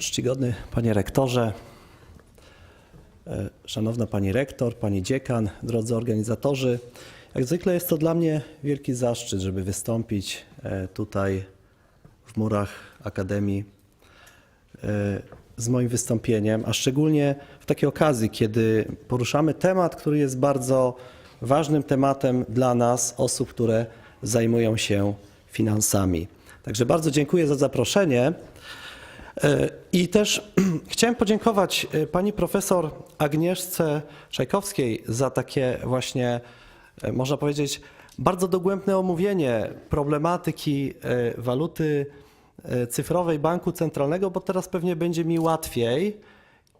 Czcigodny Panie Rektorze, e, Szanowna Pani Rektor, Pani Dziekan, drodzy organizatorzy, jak zwykle jest to dla mnie wielki zaszczyt, żeby wystąpić e, tutaj w murach Akademii e, z moim wystąpieniem, a szczególnie w takiej okazji, kiedy poruszamy temat, który jest bardzo ważnym tematem dla nas, osób, które zajmują się finansami. Także bardzo dziękuję za zaproszenie. I też chciałem podziękować e, pani profesor Agnieszce Czajkowskiej za takie właśnie, e, można powiedzieć, bardzo dogłębne omówienie problematyki e, waluty cyfrowej banku centralnego, bo teraz pewnie będzie mi łatwiej.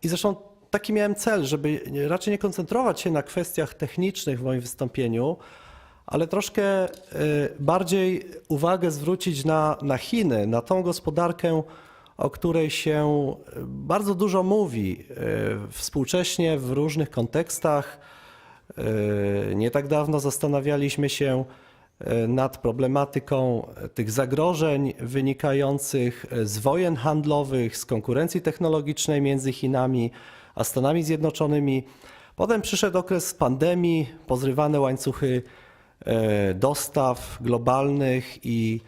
I zresztą taki miałem cel, żeby raczej nie koncentrować się na kwestiach technicznych w moim wystąpieniu, ale troszkę bardziej uwagę zwrócić na, na Chiny, na tą gospodarkę, o której się bardzo dużo mówi e, współcześnie w różnych kontekstach. E, Nie tak dawno zastanawialiśmy się e, nad problematyką tych zagrożeń wynikających z wojen handlowych, z konkurencji technologicznej między Chinami a Stanami Zjednoczonymi. Potem przyszedł okres pandemii, pozrywane łańcuchy e, dostaw globalnych i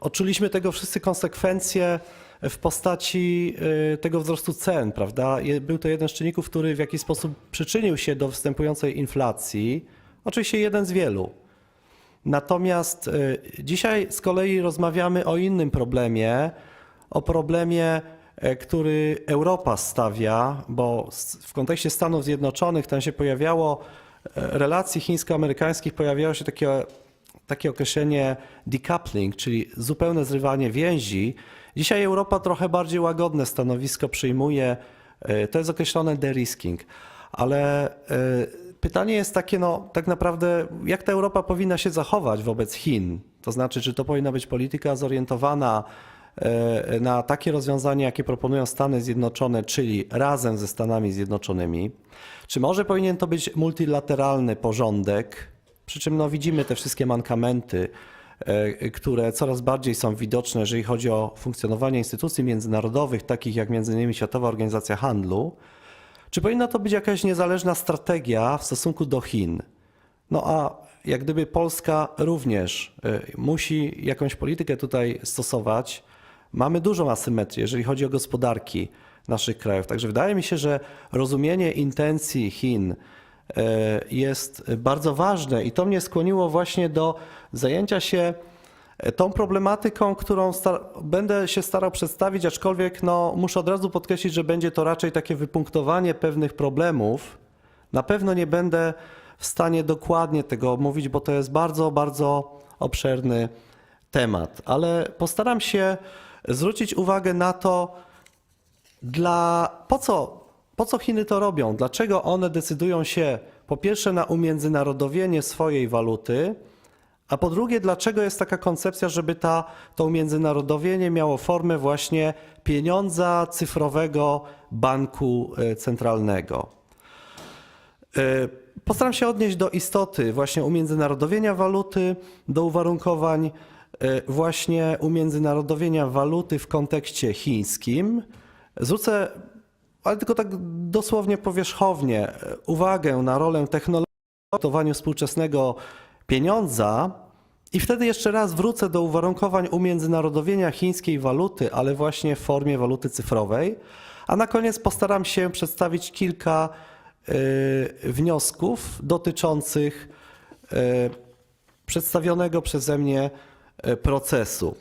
odczuliśmy tego wszyscy konsekwencje w postaci y, tego wzrostu cen, prawda? Był to jeden z czynników, który w jakiś sposób przyczynił się do występującej inflacji. Oczywiście jeden z wielu. Natomiast y, dzisiaj z kolei rozmawiamy o innym problemie, o problemie, e, który Europa stawia, bo w kontekście Stanów Zjednoczonych tam się pojawiało e, relacji chińsko-amerykańskich, pojawiało się takie, takie określenie decoupling, czyli zupełne zrywanie więzi. Dzisiaj Europa trochę bardziej łagodne stanowisko przyjmuje, e, to jest określone de-risking, ale e, Pytanie jest takie, no tak naprawdę, jak ta Europa powinna się zachować wobec Chin? To znaczy, czy to powinna być polityka zorientowana e, na takie rozwiązania, jakie proponują Stany Zjednoczone, czyli razem ze Stanami Zjednoczonymi? Czy może powinien to być multilateralny porządek? Przy czym no, widzimy te wszystkie mankamenty, e, które coraz bardziej są widoczne, jeżeli chodzi o funkcjonowanie instytucji międzynarodowych, takich jak m.in. Światowa Organizacja Handlu. Czy powinna to być jakaś niezależna strategia w stosunku do Chin? No a jak gdyby Polska również y, musi jakąś politykę tutaj stosować, mamy dużą asymetrię, jeżeli chodzi o gospodarki naszych krajów. Także wydaje mi się, że rozumienie intencji Chin jest bardzo ważne i to mnie skłoniło właśnie do zajęcia się tą problematyką, którą będę się starał przedstawić, aczkolwiek no, muszę od razu podkreślić, że będzie to raczej takie wypunktowanie pewnych problemów. Na pewno nie będę w stanie dokładnie tego omówić, bo to jest bardzo, bardzo obszerny temat, ale postaram się zwrócić uwagę na to, dla, po, co, po co Chiny to robią? Dlaczego one decydują się po pierwsze na umiędzynarodowienie swojej waluty, a po drugie, dlaczego jest taka koncepcja, żeby ta, to umiędzynarodowienie miało formę właśnie pieniądza cyfrowego banku e, centralnego? E, Postaram się odnieść do istoty właśnie umiędzynarodowienia waluty, do uwarunkowań e, właśnie umiędzynarodowienia waluty w kontekście chińskim. Zwrócę, ale tylko tak dosłownie powierzchownie, e, uwagę na rolę technologii w kształtowaniu współczesnego pieniądza i wtedy jeszcze raz wrócę do uwarunkowań umiędzynarodowienia chińskiej waluty, ale właśnie w formie waluty cyfrowej. A na koniec postaram się przedstawić kilka y, wniosków dotyczących y, przedstawionego przeze mnie procesu.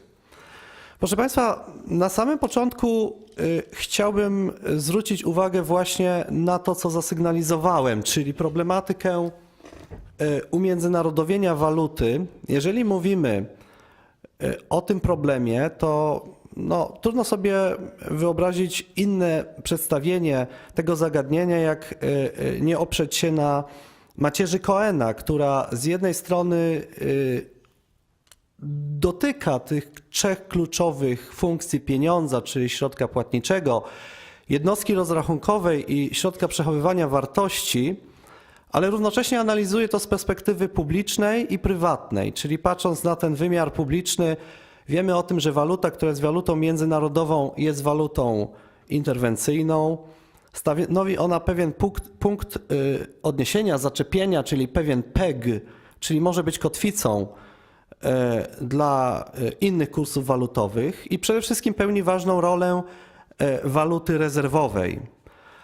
Proszę Państwa, na samym początku y, chciałbym zwrócić uwagę właśnie na to, co zasygnalizowałem, czyli problematykę y, umiędzynarodowienia waluty. Jeżeli mówimy y, o tym problemie, to no, trudno sobie wyobrazić inne przedstawienie tego zagadnienia, jak nie oprzeć się na macierzy Coena, która z jednej strony dotyka tych trzech kluczowych funkcji pieniądza, czyli środka płatniczego, jednostki rozrachunkowej i środka przechowywania wartości, ale równocześnie analizuje to z perspektywy publicznej i prywatnej, czyli patrząc na ten wymiar publiczny, Wiemy o tym, że waluta, która jest walutą międzynarodową, jest walutą interwencyjną. Stanowi ona pewien punkt, punkt y, odniesienia, zaczepienia, czyli pewien peg, czyli może być kotwicą dla e, innych kursów walutowych i przede wszystkim pełni ważną rolę e, waluty rezerwowej.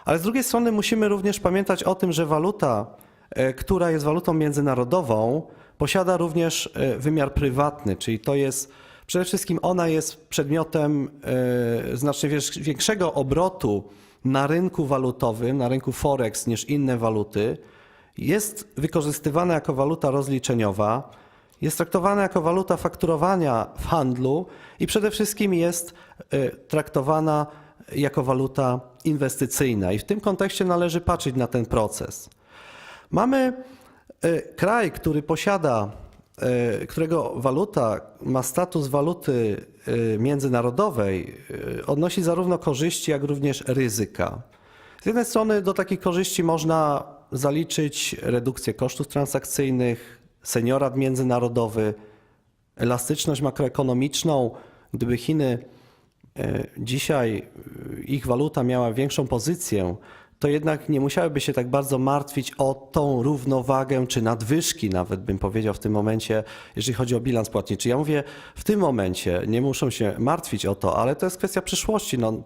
Ale z drugiej strony musimy również pamiętać o tym, że waluta, e, która jest walutą międzynarodową, posiada również e, wymiar prywatny, czyli to jest przede wszystkim ona jest przedmiotem e, znacznie większego obrotu na rynku walutowym, na rynku forex niż inne waluty. Jest wykorzystywana jako waluta rozliczeniowa, jest traktowana jako waluta fakturowania w handlu i przede wszystkim jest e, traktowana jako waluta inwestycyjna. I w tym kontekście należy patrzeć na ten proces. Mamy e, kraj, który posiada, e, którego waluta ma status waluty międzynarodowej, odnosi zarówno korzyści, jak również ryzyka. Z jednej strony do takich korzyści można zaliczyć redukcję kosztów transakcyjnych, seniorat międzynarodowy, elastyczność makroekonomiczną. Gdyby Chiny e, dzisiaj e, ich waluta miała większą pozycję, to jednak nie musiałyby się tak bardzo martwić o tą równowagę czy nadwyżki, nawet bym powiedział w tym momencie, jeżeli chodzi o bilans płatniczy. Ja mówię w tym momencie, nie muszą się martwić o to, ale to jest kwestia przyszłości. No,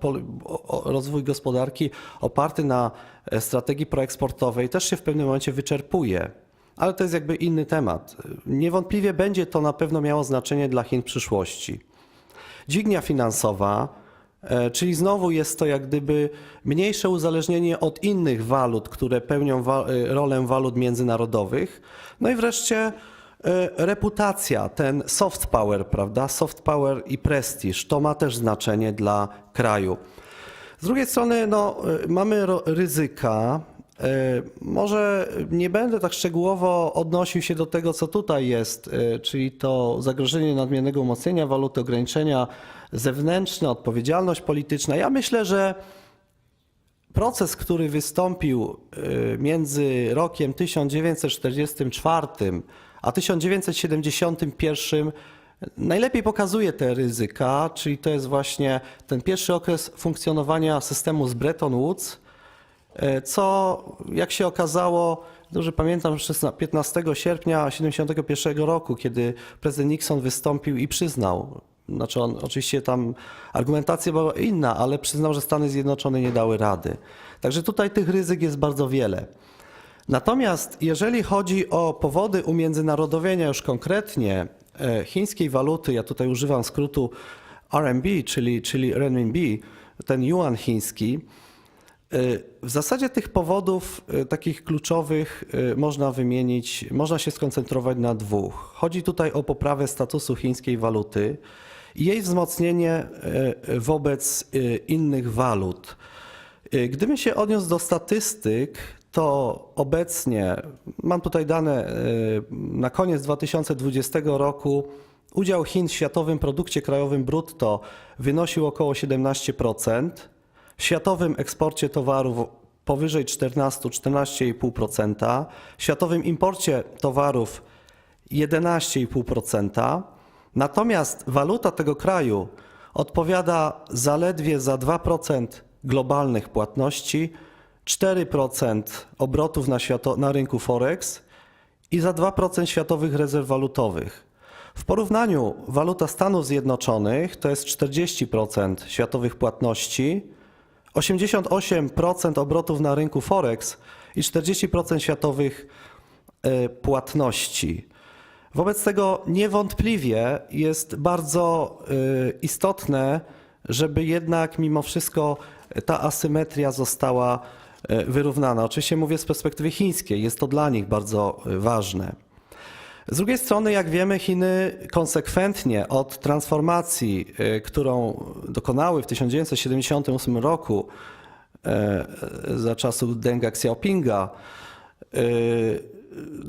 rozwój gospodarki oparty na e, strategii proeksportowej też się w pewnym momencie wyczerpuje. Ale to jest jakby inny temat. Niewątpliwie będzie to na pewno miało znaczenie dla Chin w przyszłości. Dźwignia finansowa, e, czyli znowu jest to jak gdyby mniejsze uzależnienie od innych walut, które pełnią wa- e, rolę walut międzynarodowych. No i wreszcie e, reputacja, ten soft power, prawda? Soft power i prestiż, to ma też znaczenie dla kraju. Z drugiej strony no, mamy ryzyka. Y, Może nie będę tak szczegółowo odnosił się do tego, co tutaj jest, y, czyli to zagrożenie nadmiernego umocnienia waluty, ograniczenia zewnętrzne, odpowiedzialność polityczna. Ja myślę, że proces, który wystąpił y, między rokiem 1944 a 1971 najlepiej pokazuje te ryzyka, czyli to jest właśnie ten pierwszy okres funkcjonowania systemu z Bretton Woods, co jak się okazało, dobrze pamiętam, 16 15 sierpnia 1971 roku, kiedy prezydent Nixon wystąpił i przyznał, znaczy on oczywiście tam argumentacja była inna, ale przyznał, że Stany Zjednoczone nie dały rady. Także tutaj tych ryzyk jest bardzo wiele. Natomiast jeżeli chodzi o powody umiędzynarodowienia już konkretnie e, chińskiej waluty, ja tutaj używam skrótu RMB, czyli, czyli renminbi, ten yuan chiński, w zasadzie tych powodów y, takich kluczowych y, można wymienić, można się skoncentrować na dwóch. Chodzi tutaj o poprawę statusu chińskiej waluty i jej wzmocnienie y, wobec innych walut. Gdybym się odniósł do statystyk, to obecnie, mam tutaj dane na koniec 2020 roku, udział Chin w światowym produkcie krajowym brutto wynosił około 17%, w światowym eksporcie towarów powyżej 14-14,5%, w światowym imporcie towarów 11,5%. Natomiast waluta tego kraju odpowiada zaledwie za 2% globalnych płatności, 4% obrotów na, świato- na rynku Forex i za 2% światowych rezerw walutowych. W porównaniu waluta Stanów Zjednoczonych to jest 40% światowych płatności, 88% obrotów na rynku Forex i 40% światowych e, płatności. Wobec tego niewątpliwie jest bardzo y, istotne, żeby jednak mimo wszystko ta asymetria została y, wyrównana. Oczywiście mówię z perspektywy chińskiej, jest to dla nich bardzo ważne. Z drugiej strony, jak wiemy, Chiny konsekwentnie od transformacji, y, którą dokonały w 1978 roku e, za czasów Denga Xiaopinga, y,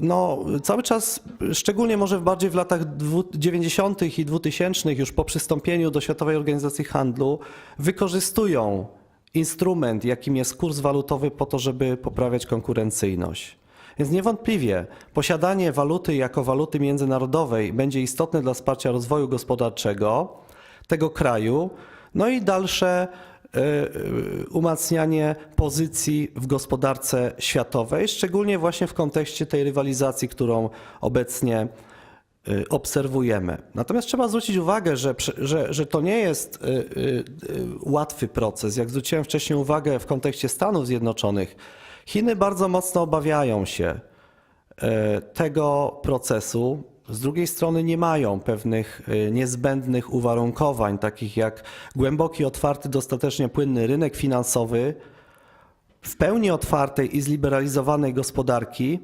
no, cały czas, szczególnie może bardziej w latach dwu- 90. i 2000, już po przystąpieniu do Światowej Organizacji Handlu, wykorzystują instrument, jakim jest kurs walutowy, po to, żeby poprawiać konkurencyjność. Więc niewątpliwie posiadanie waluty jako waluty międzynarodowej będzie istotne dla wsparcia rozwoju gospodarczego tego kraju, no i dalsze y, y, umacnianie pozycji w gospodarce światowej, szczególnie właśnie w kontekście tej rywalizacji, którą obecnie y, obserwujemy. Natomiast trzeba zwrócić uwagę, że, że, że to nie jest łatwy proces. Jak zwróciłem wcześniej uwagę w kontekście Stanów Zjednoczonych, Chiny bardzo mocno obawiają się e, tego procesu. Z drugiej strony nie mają pewnych e, niezbędnych uwarunkowań, takich jak głęboki, otwarty, dostatecznie płynny rynek finansowy, w pełni otwartej i zliberalizowanej gospodarki.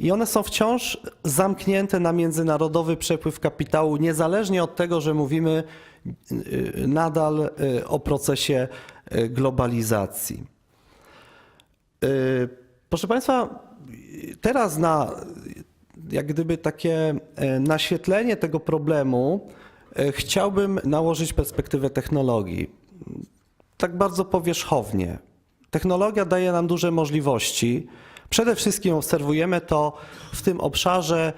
I one są wciąż zamknięte na międzynarodowy przepływ kapitału, niezależnie od tego, że mówimy y, nadal o procesie globalizacji. Y, Proszę Państwa, teraz na jak gdyby takie e, naświetlenie tego problemu e, chciałbym nałożyć perspektywę technologii. Tak bardzo powierzchownie. Technologia daje nam duże możliwości. Przede wszystkim obserwujemy to w tym obszarze,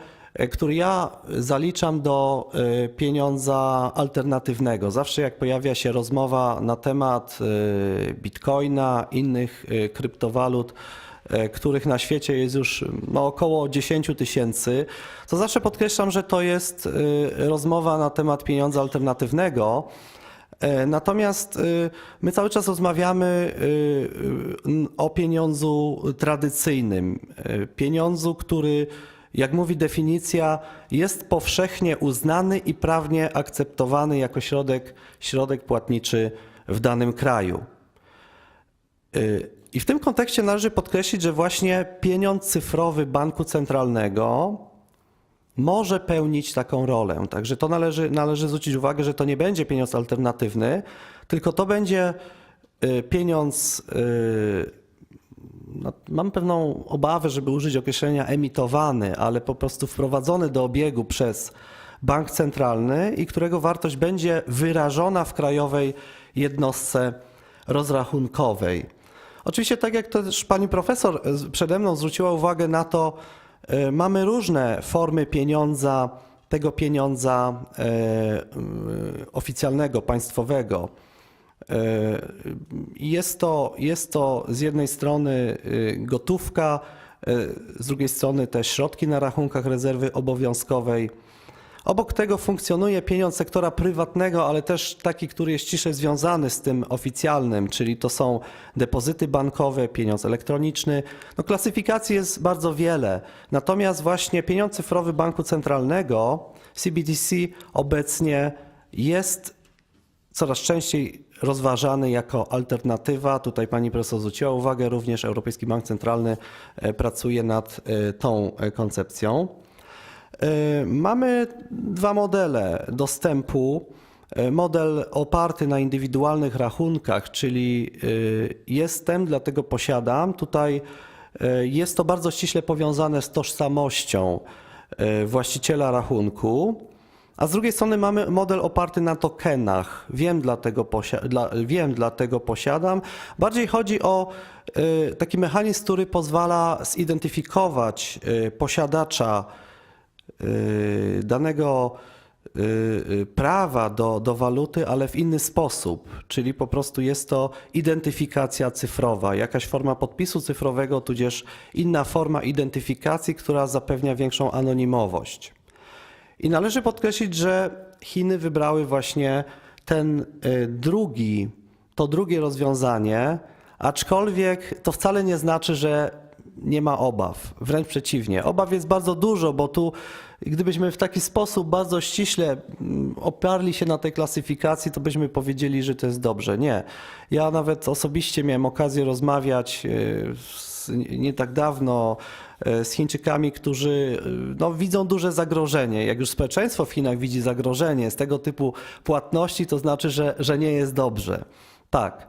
który ja zaliczam do e, pieniądza alternatywnego. Zawsze jak pojawia się rozmowa na temat e, bitcoina, innych e, kryptowalut, e, których na świecie jest już no, około 10 tysięcy, to zawsze podkreślam, że to jest e, rozmowa na temat pieniądza alternatywnego. E, Natomiast my cały czas rozmawiamy o pieniądzu tradycyjnym, pieniądzu, który, jak mówi definicja, jest powszechnie uznany i prawnie akceptowany jako środek, środek płatniczy w danym kraju. Y, I w tym kontekście należy podkreślić, że właśnie pieniądz cyfrowy banku centralnego może pełnić taką rolę. Także to należy, należy zwrócić uwagę, że to nie będzie pieniądz alternatywny, tylko to będzie y, pieniądz. No, mam pewną obawę, żeby użyć określenia emitowany, ale po prostu wprowadzony do obiegu przez bank centralny i którego wartość będzie wyrażona w krajowej jednostce rozrachunkowej. Oczywiście, tak jak też pani profesor e, przede mną zwróciła uwagę na to, e, mamy różne formy pieniądza, tego pieniądza e, oficjalnego, państwowego. E, Jest to, jest to z jednej strony e, gotówka, e, z drugiej strony też środki na rachunkach rezerwy obowiązkowej. Obok tego funkcjonuje pieniądz sektora prywatnego, ale też taki, który jest ściśle związany z tym oficjalnym, czyli to są depozyty bankowe, pieniądz elektroniczny. No, klasyfikacji jest bardzo wiele. Natomiast właśnie pieniądz cyfrowy Banku Centralnego, CBDC, obecnie jest coraz częściej rozważany jako alternatywa. Tutaj pani profesor zwróciła uwagę, również Europejski Bank Centralny e, pracuje nad e, tą e, koncepcją. Mamy dwa modele dostępu. Model oparty na indywidualnych rachunkach, czyli jestem, dlatego posiadam. Tutaj jest to bardzo ściśle powiązane z tożsamością właściciela rachunku. A z drugiej strony mamy model oparty na tokenach. Wiem, dlatego, dla, wiem, dlatego posiadam. Bardziej chodzi o y, taki mechanizm, który pozwala zidentyfikować y, posiadacza y, danego y, y, prawa do, do waluty, ale w inny sposób. Czyli po prostu jest to identyfikacja cyfrowa, jakaś forma podpisu cyfrowego, tudzież inna forma identyfikacji, która zapewnia większą anonimowość. I należy podkreślić, że Chiny wybrały właśnie ten y, drugi, to drugie rozwiązanie, aczkolwiek to wcale nie znaczy, że nie ma obaw. Wręcz przeciwnie. Obaw jest bardzo dużo, bo tu gdybyśmy w taki sposób bardzo ściśle mm, oparli się na tej klasyfikacji, to byśmy powiedzieli, że to jest dobrze. Nie. Ja nawet osobiście miałem okazję rozmawiać y, z, nie tak dawno z Chińczykami, którzy e, no, widzą duże zagrożenie. Jak już społeczeństwo w Chinach widzi zagrożenie z tego typu płatności, to znaczy, że, że nie jest dobrze. Tak.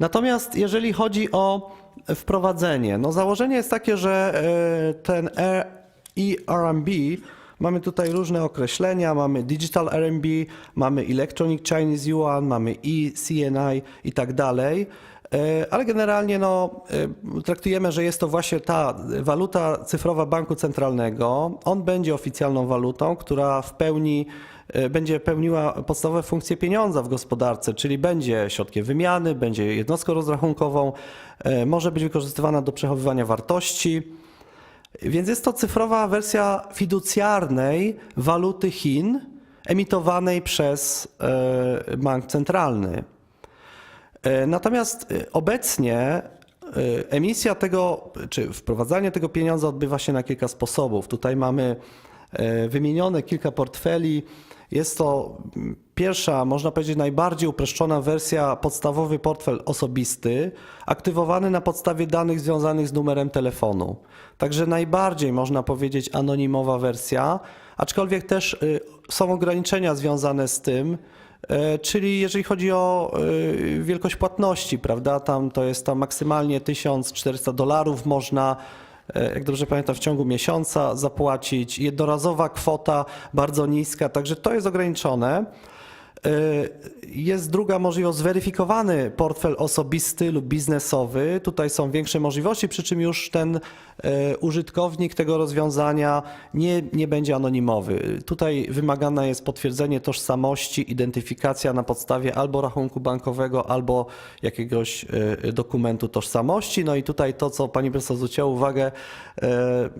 Natomiast jeżeli chodzi o wprowadzenie, no założenie jest takie, że e, ten E- ERMB, mamy tutaj różne określenia, mamy Digital RMB, mamy Electronic Chinese Yuan, mamy eCNI i tak dalej. E, Ale generalnie no, e, traktujemy, że jest to właśnie ta waluta cyfrowa banku centralnego. On będzie oficjalną walutą, która w pełni e, będzie pełniła podstawowe funkcje pieniądza w gospodarce, czyli będzie środkiem wymiany, będzie jednostką rozrachunkową, może być wykorzystywana do przechowywania wartości. Więc jest to cyfrowa wersja fiducjarnej waluty Chin emitowanej przez bank centralny. E, Natomiast e, obecnie e, emisja tego, czy wprowadzanie tego pieniądza odbywa się na kilka sposobów. Tutaj mamy wymienione kilka portfeli. Jest to pierwsza, można powiedzieć, najbardziej uproszczona wersja, podstawowy portfel osobisty, aktywowany na podstawie danych związanych z numerem telefonu. Także najbardziej, można powiedzieć, anonimowa wersja, aczkolwiek też y, są ograniczenia związane z tym, Czyli jeżeli chodzi o e, wielkość płatności, prawda, tam to jest tam maksymalnie 1400 dolarów można, e, jak dobrze pamiętam, w ciągu miesiąca zapłacić. Jednorazowa kwota bardzo niska, także to jest ograniczone. E, Jest druga możliwość, zweryfikowany portfel osobisty lub biznesowy. Tutaj są większe możliwości, przy czym już ten e, użytkownik tego rozwiązania nie, nie będzie anonimowy. Tutaj wymagane jest potwierdzenie tożsamości, identyfikacja na podstawie albo rachunku bankowego, albo jakiegoś e, dokumentu tożsamości. No i tutaj to, co pani profesor zwróciła uwagę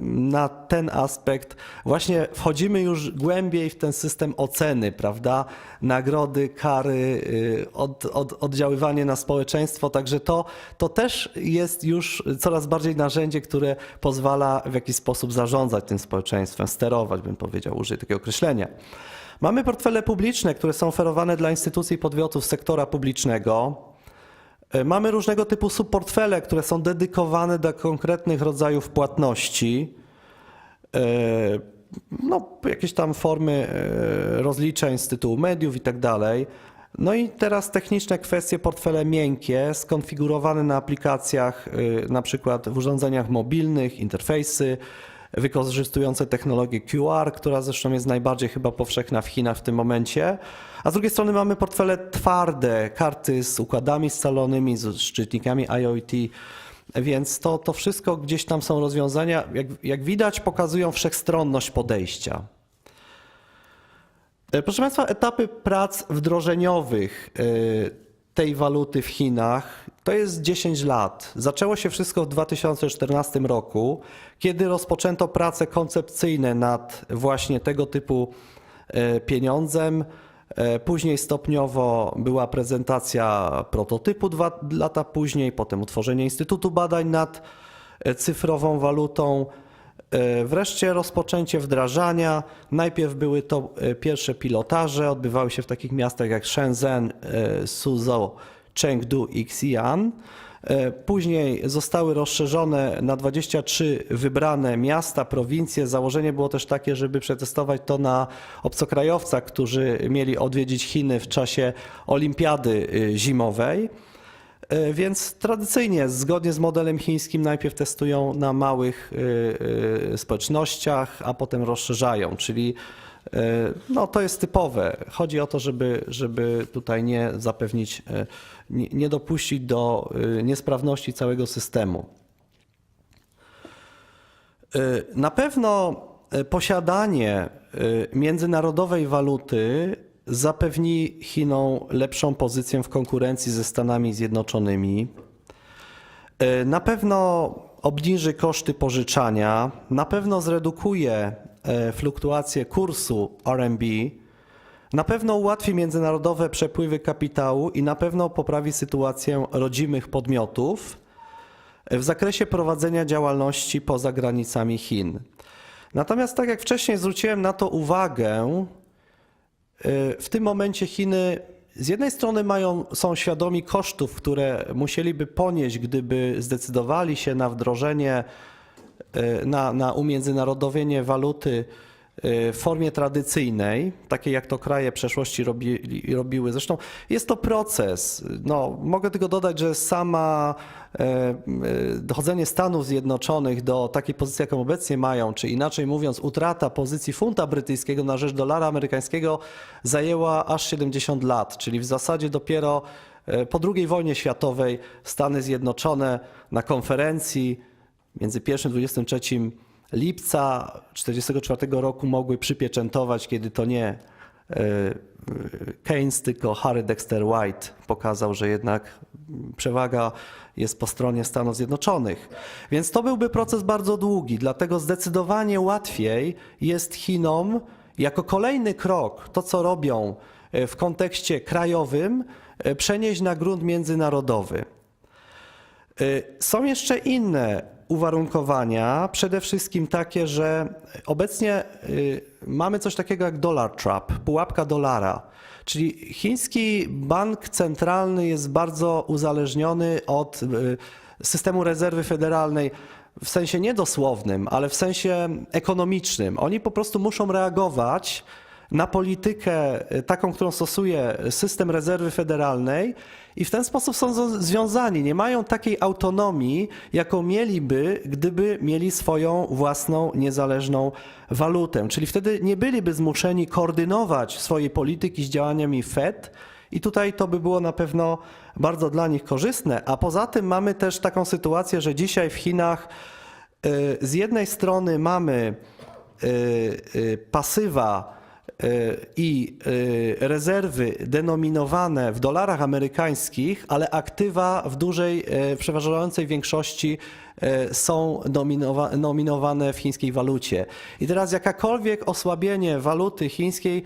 na ten aspekt, właśnie wchodzimy już głębiej w ten system oceny, prawda? Kary, y, od, od, oddziaływanie na społeczeństwo, także to, to też jest już coraz bardziej narzędzie, które pozwala w jakiś sposób zarządzać tym społeczeństwem, sterować, bym powiedział, użyję takiego określenia. Mamy portfele publiczne, które są oferowane dla instytucji i podmiotów sektora publicznego. E, Mamy różnego typu subportfele, które są dedykowane do konkretnych rodzajów płatności. No, jakieś tam formy e, rozliczeń z tytułu mediów i tak dalej. No i teraz techniczne kwestie, portfele miękkie, skonfigurowane na aplikacjach, e, na przykład w urządzeniach mobilnych, interfejsy, wykorzystujące technologię QR, która zresztą jest najbardziej chyba powszechna w Chinach w tym momencie. A z drugiej strony mamy portfele twarde, karty z układami scalonymi, z szczytnikami IoT, więc to, to wszystko gdzieś tam są rozwiązania, jak, jak widać, pokazują wszechstronność podejścia. E, Proszę Państwa, etapy prac wdrożeniowych e, tej waluty w Chinach to jest 10 lat. Zaczęło się wszystko w 2014 roku, kiedy rozpoczęto prace koncepcyjne nad właśnie tego typu e, pieniądzem. E, Później stopniowo była prezentacja prototypu dwa lata później, potem utworzenie Instytutu Badań nad e, cyfrową walutą. E, Wreszcie rozpoczęcie wdrażania. Najpierw były to pierwsze pilotaże, odbywały się w takich miastach jak Shenzhen, Suzhou, Chengdu i Xi'an. E, Później zostały rozszerzone na 23 wybrane miasta, prowincje. Założenie było też takie, żeby przetestować to na obcokrajowcach, którzy mieli odwiedzić Chiny w czasie olimpiady y, zimowej. E, Więc tradycyjnie, zgodnie z modelem chińskim, najpierw testują na małych y, y, społecznościach, a potem rozszerzają, czyli no, to jest typowe. Chodzi o to, żeby, żeby tutaj nie zapewnić, y, nie, nie dopuścić do y, niesprawności całego systemu. Na pewno posiadanie międzynarodowej waluty zapewni Chinom lepszą pozycję w konkurencji ze Stanami Zjednoczonymi. Na pewno obniży koszty pożyczania, na pewno zredukuje e, fluktuacje kursu RMB, na pewno ułatwi międzynarodowe przepływy kapitału i na pewno poprawi sytuację rodzimych podmiotów w zakresie prowadzenia działalności poza granicami Chin. Natomiast, tak jak wcześniej zwróciłem na to uwagę, y, w tym momencie Chiny z jednej strony mają, są świadomi kosztów, które musieliby ponieść, gdyby zdecydowali się na wdrożenie, na, na umiędzynarodowienie waluty y, w formie tradycyjnej, takiej jak to kraje przeszłości robi, robiły. Zresztą jest to proces. No, mogę tylko dodać, że sama e, e, dochodzenie Stanów Zjednoczonych do takiej pozycji, jaką obecnie mają, czy inaczej mówiąc, utrata pozycji funta brytyjskiego na rzecz dolara amerykańskiego zajęła aż 70 lat, czyli w zasadzie dopiero E, Po II wojnie światowej Stany Zjednoczone na konferencji między 1 a 23 lipca 1944 roku mogły przypieczętować, kiedy to nie e, Keynes, tylko Harry Dexter White pokazał, że jednak przewaga jest po stronie Stanów Zjednoczonych. Więc to byłby proces bardzo długi, dlatego zdecydowanie łatwiej jest Chinom jako kolejny krok, to co robią e, w kontekście krajowym, e, przenieść na grunt międzynarodowy. Są jeszcze inne uwarunkowania, przede wszystkim takie, że obecnie y, mamy coś takiego jak dollar trap, pułapka dolara. Czyli chiński bank centralny jest bardzo uzależniony od y, systemu rezerwy federalnej w sensie niedosłownym, ale w sensie ekonomicznym. Oni po prostu muszą reagować na politykę y, taką, którą stosuje system rezerwy federalnej i w ten sposób są związani. Nie mają takiej autonomii, jaką mieliby, gdyby mieli swoją własną niezależną walutę. Czyli wtedy nie byliby zmuszeni koordynować swojej polityki z działaniami Fed. I tutaj to by było na pewno bardzo dla nich korzystne. A poza tym mamy też taką sytuację, że dzisiaj w Chinach y, z jednej strony mamy y, pasywa i y, rezerwy denominowane w dolarach amerykańskich, ale aktywa w dużej, y, przeważającej większości y, są nominowa- nominowane w chińskiej walucie. I teraz jakakolwiek osłabienie waluty chińskiej,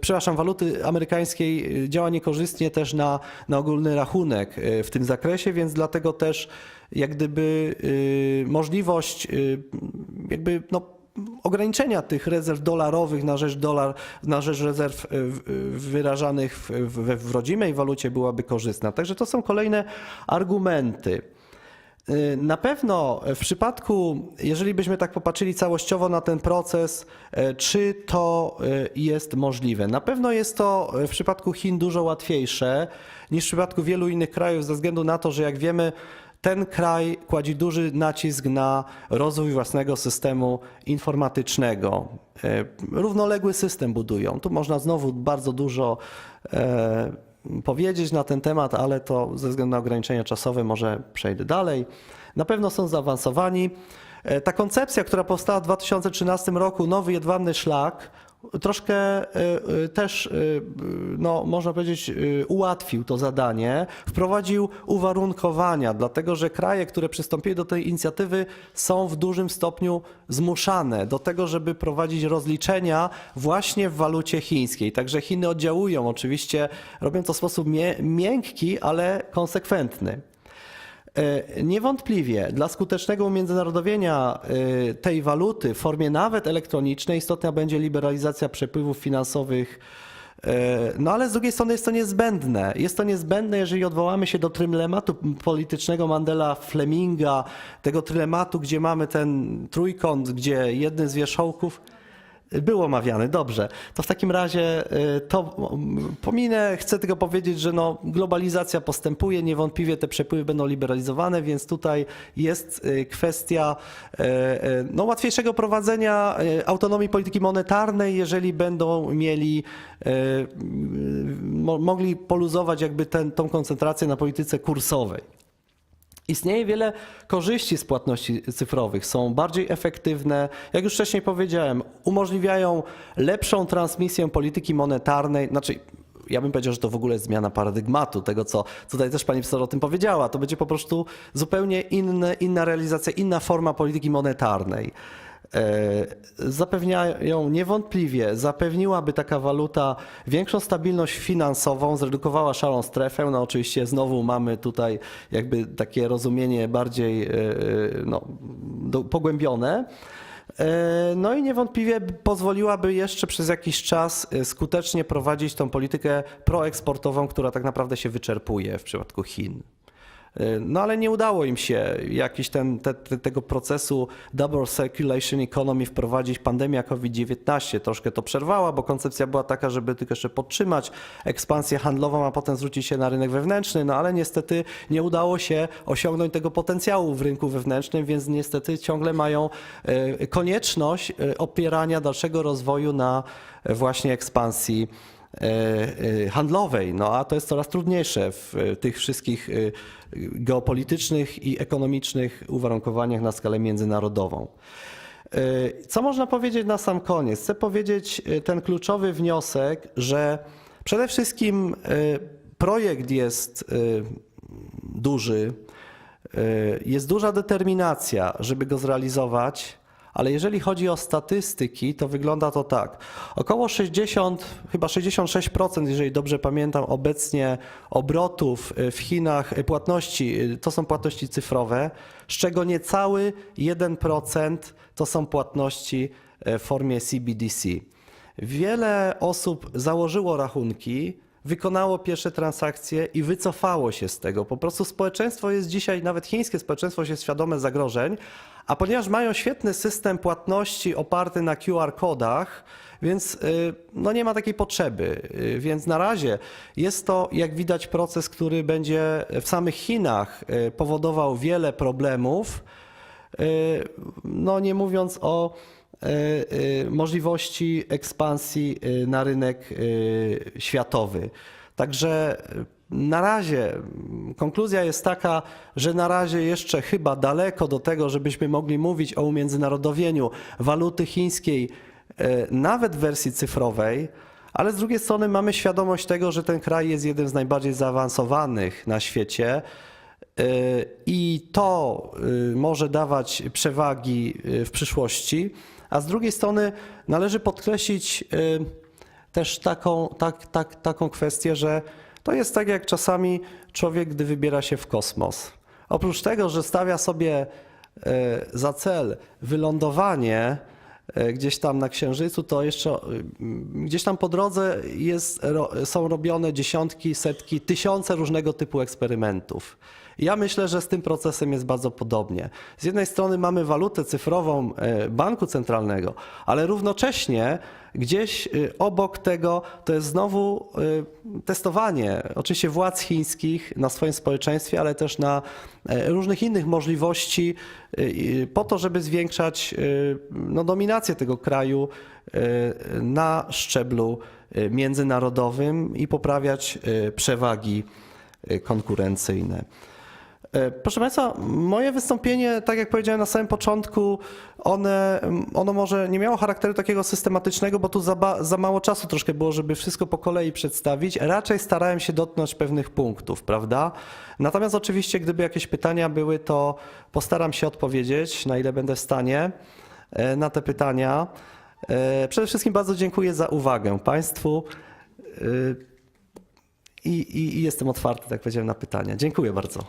przepraszam, waluty amerykańskiej działa niekorzystnie też na, na ogólny rachunek w tym zakresie, więc dlatego też jak gdyby możliwość jakby no, ograniczenia tych rezerw dolarowych na rzecz dolar, na rzecz rezerw y, w- wyrażanych w, w, w rodzimej walucie byłaby korzystna. Także to są kolejne argumenty. Y, Na pewno w przypadku, jeżeli byśmy tak popatrzyli całościowo na ten proces, czy to jest możliwe? Na pewno jest to w przypadku Chin dużo łatwiejsze niż w przypadku wielu innych krajów, ze względu na to, że jak wiemy, ten kraj kładzie duży nacisk na rozwój własnego systemu informatycznego. E, Równoległy system budują. Tu można znowu bardzo dużo e, powiedzieć na ten temat, ale to ze względu na ograniczenia czasowe może przejdę dalej. Na pewno są zaawansowani. E, Ta koncepcja, która powstała w 2013 roku, nowy jedwabny szlak, troszkę e, e, też, e, no, można powiedzieć, ułatwił to zadanie, wprowadził uwarunkowania, dlatego że kraje, które przystąpiły do tej inicjatywy, są w dużym stopniu zmuszane do tego, żeby prowadzić rozliczenia właśnie w walucie chińskiej. Także Chiny oddziałują, oczywiście robią to w sposób miękki, ale konsekwentny. E, Niewątpliwie dla skutecznego umiędzynarodowienia e, tej waluty w formie nawet elektronicznej istotna będzie liberalizacja przepływów finansowych. E, No ale z drugiej strony jest to niezbędne. Jest to niezbędne, jeżeli odwołamy się do trylematu politycznego Mandela Fleminga, tego trylematu, gdzie mamy ten trójkąt, gdzie jednym z wierzchołków był omawiany, dobrze. To w takim razie y, to mm, pominę. Chcę tylko powiedzieć, że no, globalizacja postępuje, niewątpliwie te przepływy będą liberalizowane, więc tutaj jest y, kwestia y, y, no, łatwiejszego prowadzenia y, autonomii polityki monetarnej, jeżeli będą mieli, y, y, mo- mogli poluzować jakby tą koncentrację na polityce kursowej. Istnieje wiele korzyści z płatności cyfrowych. Są bardziej efektywne, jak już wcześniej powiedziałem, umożliwiają lepszą transmisję polityki monetarnej. Znaczy, ja bym powiedział, że to w ogóle jest zmiana paradygmatu tego, co tutaj też pani profesor o tym powiedziała. To będzie po prostu zupełnie inne, inna realizacja, inna forma polityki monetarnej. E, Zapewniają niewątpliwie, zapewniłaby taka waluta większą stabilność finansową, zredukowała szarą strefę. No oczywiście znowu mamy tutaj jakby takie rozumienie bardziej e, no, do, pogłębione. E, No i niewątpliwie pozwoliłaby jeszcze przez jakiś czas e, skutecznie prowadzić tą politykę proeksportową, która tak naprawdę się wyczerpuje w przypadku Chin. No ale nie udało im się jakiś ten, te, te, tego procesu double circulation economy wprowadzić. Pandemia COVID-19 troszkę to przerwała, bo koncepcja była taka, żeby tylko jeszcze podtrzymać ekspansję handlową, a potem zwrócić się na rynek wewnętrzny. No ale niestety nie udało się osiągnąć tego potencjału w rynku wewnętrznym, więc niestety ciągle mają e, konieczność e, opierania dalszego rozwoju na e, właśnie ekspansji e, e, handlowej, no a to jest coraz trudniejsze w e, tych wszystkich e, geopolitycznych i ekonomicznych uwarunkowaniach na skalę międzynarodową. E, Co można powiedzieć na sam koniec? Chcę powiedzieć e, ten kluczowy wniosek, że przede wszystkim e, projekt jest e, duży, e, jest duża determinacja, żeby go zrealizować, ale jeżeli chodzi o statystyki, to wygląda to tak. Około 60, chyba 66%, jeżeli dobrze pamiętam, obecnie obrotów e, w Chinach, e, płatności, e, to są płatności cyfrowe, z czego niecały 1% to są płatności w formie CBDC. Wiele osób założyło rachunki, wykonało pierwsze transakcje i wycofało się z tego. Po prostu społeczeństwo jest dzisiaj, nawet chińskie społeczeństwo jest świadome zagrożeń, a ponieważ mają świetny system płatności oparty na QR-kodach, więc y, no nie ma takiej potrzeby. Y, Więc na razie jest to, jak widać, proces, który będzie w samych Chinach y, powodował wiele problemów. No nie mówiąc o możliwości ekspansji na rynek światowy. Także na razie konkluzja jest taka, że na razie jeszcze chyba daleko do tego, żebyśmy mogli mówić o umiędzynarodowieniu waluty chińskiej, y, nawet w wersji cyfrowej. Ale z drugiej strony mamy świadomość tego, że ten kraj jest jednym z najbardziej zaawansowanych na świecie. Y, I to y, może dawać przewagi w przyszłości, a z drugiej strony należy podkreślić też taką, tak, tak, taką kwestię, że to jest tak jak czasami człowiek, gdy wybiera się w kosmos. Oprócz tego, że stawia sobie y, za cel wylądowanie y, gdzieś tam na Księżycu, to jeszcze y, gdzieś tam po drodze jest, są robione dziesiątki, setki, tysiące różnego typu eksperymentów. Ja myślę, że z tym procesem jest bardzo podobnie. Z jednej strony mamy walutę cyfrową e, banku centralnego, ale równocześnie gdzieś e, obok tego to jest znowu e, testowanie oczywiście władz chińskich na swoim społeczeństwie, ale też na różnych innych możliwości po to, żeby zwiększać no, dominację tego kraju na szczeblu międzynarodowym i poprawiać przewagi konkurencyjne. E, Proszę Państwa, moje wystąpienie, tak jak powiedziałem na samym początku, one, ono może nie miało charakteru takiego systematycznego, bo tu za, za mało czasu troszkę było, żeby wszystko po kolei przedstawić. Raczej starałem się dotknąć pewnych punktów, prawda? Natomiast oczywiście, gdyby jakieś pytania były, to postaram się odpowiedzieć, na ile będę w stanie e, na te pytania. E, Przede wszystkim bardzo dziękuję za uwagę Państwu i, i, i jestem otwarty, tak powiedziałem, na pytania. Dziękuję bardzo.